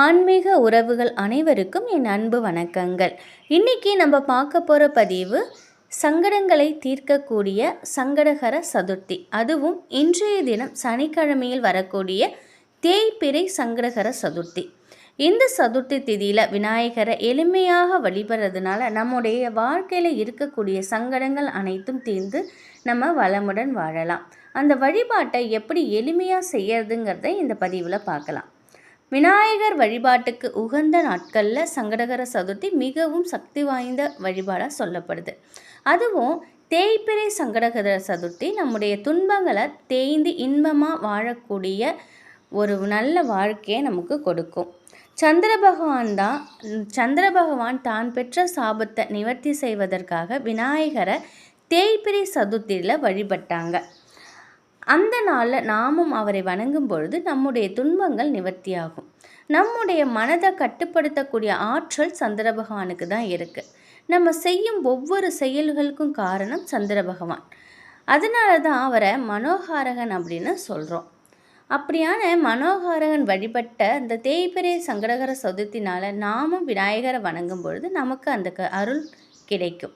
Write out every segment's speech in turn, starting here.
ஆன்மீக உறவுகள் அனைவருக்கும் என் அன்பு வணக்கங்கள். இன்றைக்கி நம்ம பார்க்க போகிற பதிவு சங்கடங்களை தீர்க்கக்கூடிய சங்கடகர சதுர்த்தி. அதுவும் இன்றைய தினம் சனிக்கிழமையில் வரக்கூடிய தேய்பிறை சங்கடகர சதுர்த்தி. இந்த சதுர்த்தி திதியில் விநாயகரை எளிமையாக வழிபடுறதுனால நம்முடைய வாழ்க்கையில் இருக்கக்கூடிய சங்கடங்கள் அனைத்தும் தீர்ந்து நம்ம வளமுடன் வாழலாம். அந்த வழிபாட்டை எப்படி எளிமையாக செய்யறதுங்கிறத இந்த பதிவில் பார்க்கலாம். விநாயகர் வழிபாட்டுக்கு உகந்த நாட்களில் சங்கடகர சதுர்த்தி மிகவும் சக்தி வாய்ந்த வழிபாடாக சொல்லப்படுது. அதுவும் தேய்பிரை சங்கடகர சதுர்த்தி நம்முடைய துன்பங்களை தேய்ந்து இன்பமாக வாழக்கூடிய ஒரு நல்ல வாழ்க்கையை நமக்கு கொடுக்கும். சந்திர பகவான் தான் சந்திர பகவான் தான் பெற்ற சாபத்தை நிவர்த்தி செய்வதற்காக விநாயகரை தேய்பிரி சதுர்த்தியில் வழிபட்டாங்க. அந்த நாளில் நாமும் அவரை வணங்கும் பொழுது நம்முடைய துன்பங்கள் நிவர்த்தியாகும். நம்முடைய மனதை கட்டுப்படுத்தக்கூடிய ஆற்றல் சந்திர பகவானுக்கு தான் இருக்குது நம்ம செய்யும் ஒவ்வொரு செயல்களுக்கும் காரணம் சந்திர பகவான் அதனால தான் அவரை மனோகாரகன் அப்படின்னு சொல்கிறோம் அப்படியான மனோகாரகன் வழிபட்ட அந்த தேய்பிரை சங்கடகர சதுர்த்தினால் நாமும் விநாயகரை வணங்கும் பொழுது நமக்கு அந்த அருள் கிடைக்கும்.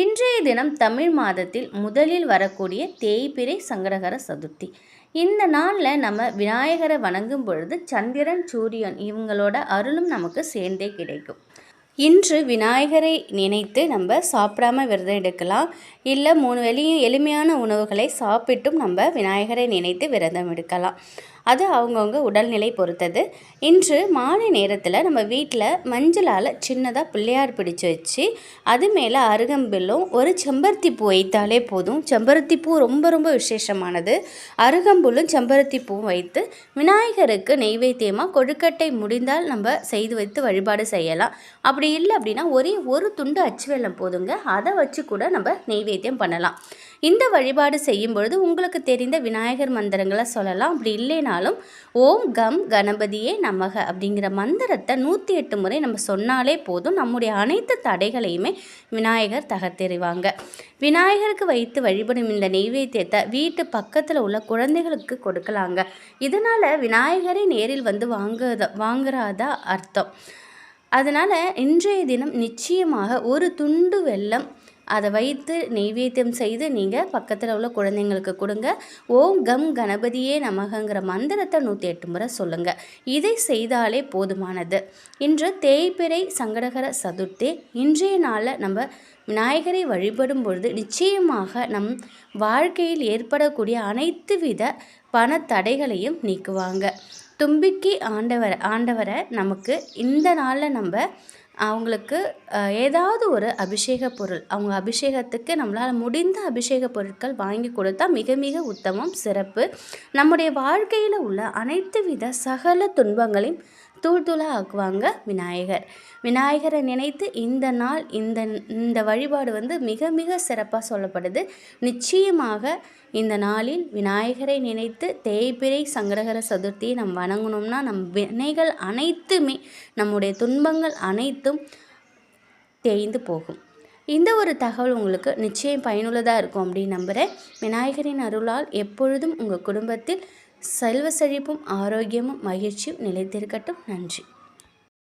இன்றைய தினம் தமிழ் மாதத்தில் முதலில் வரக்கூடிய தேய்பிரை சங்கடகர சதுர்த்தி. இந்த நாளில் நம்ம விநாயகரை வணங்கும் பொழுது சந்திரன் சூரியன் இவங்களோட அருளும் நமக்கு சேர்ந்தே கிடைக்கும். இன்று விநாயகரை நினைத்து நம்ம சாப்பிடாம விரதம் எடுக்கலாம். இல்லை மூணு வேலையும் எளிமையான உணவுகளை சாப்பிட்டும் நம்ம விநாயகரை நினைத்து விரதம் எடுக்கலாம். அது அவங்கவுங்க உடல்நிலை பொறுத்தது. இன்று மாலை நேரத்தில் நம்ம வீட்டில் மஞ்சளால் சின்னதாக பிள்ளையார் பிடிச்சி வச்சு அது மேலே அருகம்பில்லும் ஒரு செம்பருத்தி பூ வைத்தாலே போதும். செம்பருத்தி பூ ரொம்ப ரொம்ப விசேஷமானது. அருகம்புல்லும் செம்பருத்தி பூவும் வைத்து விநாயகருக்கு நெய்வேத்தியமாக கொழுக்கட்டை முடிந்தால் நம்ம செய்து வைத்து வழிபாடு செய்யலாம். அப்படி இல்லை அப்படின்னா ஒரே ஒரு துண்டு அச்சு வெள்ளம் போதுங்க. அதை வச்சு கூட நம்ம நெய்வேத்தியம் பண்ணலாம். இந்த வழிபாடு செய்யும் பொழுது உங்களுக்கு தெரிந்த விநாயகர் மந்திரங்களை சொல்லலாம். அப்படி இல்லைனாலும் ஓம் கம் கணபதியே நமக அப்படிங்கிற மந்திரத்தை நூற்றி எட்டு முறை நம்ம சொன்னாலே போதும். நம்முடைய அனைத்து தடைகளையுமே விநாயகர் தகர்த்தெறிவாங்க. விநாயகருக்கு வைத்து வழிபடும் இந்த நெய்வேத்தியத்தை வீட்டு பக்கத்தில் உள்ள குழந்தைகளுக்கு கொடுக்கலாங்க. இதனால் விநாயகரை நேரில் வந்து வாங்குத வாங்குறாதா அர்த்தம். அதனால் இன்றைய தினம் நிச்சயமாக ஒரு துண்டு வெள்ளம் அதை வைத்து நெய்வேத்தியம் செய்து நீங்கள் பக்கத்தில் உள்ள குழந்தைங்களுக்கு கொடுங்க. ஓம் கம் கணபதியே நமகங்கிற மந்திரத்தை நூற்றி எட்டு முறை சொல்லுங்கள் இதை செய்தாலே போதுமானது. இன்று தேய்பிறை சங்கடகர சதுர்த்தி இன்றைய நாளில் நம்ம விநாயகரை வழிபடும் பொழுது நிச்சயமாக நம் வாழ்க்கையில் ஏற்படக்கூடிய அனைத்து வித பண தடைகளையும் நீக்குவாங்க. தும்பிக்கை ஆண்டவரை ஆண்டவரை நமக்கு இந்த நாளில் நம்ம அவங்களுக்கு ஏதாவது ஒரு அபிஷேக பொருள் அவங்க அபிஷேகத்துக்கு நம்மளால் முடிந்த அபிஷேக பொருட்கள் வாங்கி கொடுத்தா மிக மிக உத்தமம் சிறப்பு. நம்முடைய வாழ்க்கையில் உள்ள அனைத்து வித சகல துன்பங்களையும் தூள் தூளாக ஆக்குவாங்க விநாயகர். விநாயகரை நினைத்து இந்த நாள் இந்த இந்த வழிபாடு வந்து மிக மிக சிறப்பாக சொல்லப்படுது. நிச்சயமாக இந்த நாளில் விநாயகரை நினைத்து தேய்பிரை சங்கடகர சதுர்த்தியை நம் வணங்கணும்னா நம் வினைகள் அனைத்துமே நம்முடைய துன்பங்கள் அனைத்தும் தேய்ந்து போகும். இந்த ஒரு தகவல் உங்களுக்கு நிச்சயம் பயனுள்ளதாக இருக்கும் அப்படின்னு நம்புகிறேன் விநாயகரின் அருளால் எப்பொழுதும் உங்கள் குடும்பத்தில் செல்வ செழிப்பும் ஆரோக்கியமும் மகிழ்ச்சியும் நிலைத்திருக்கட்டும். நன்றி.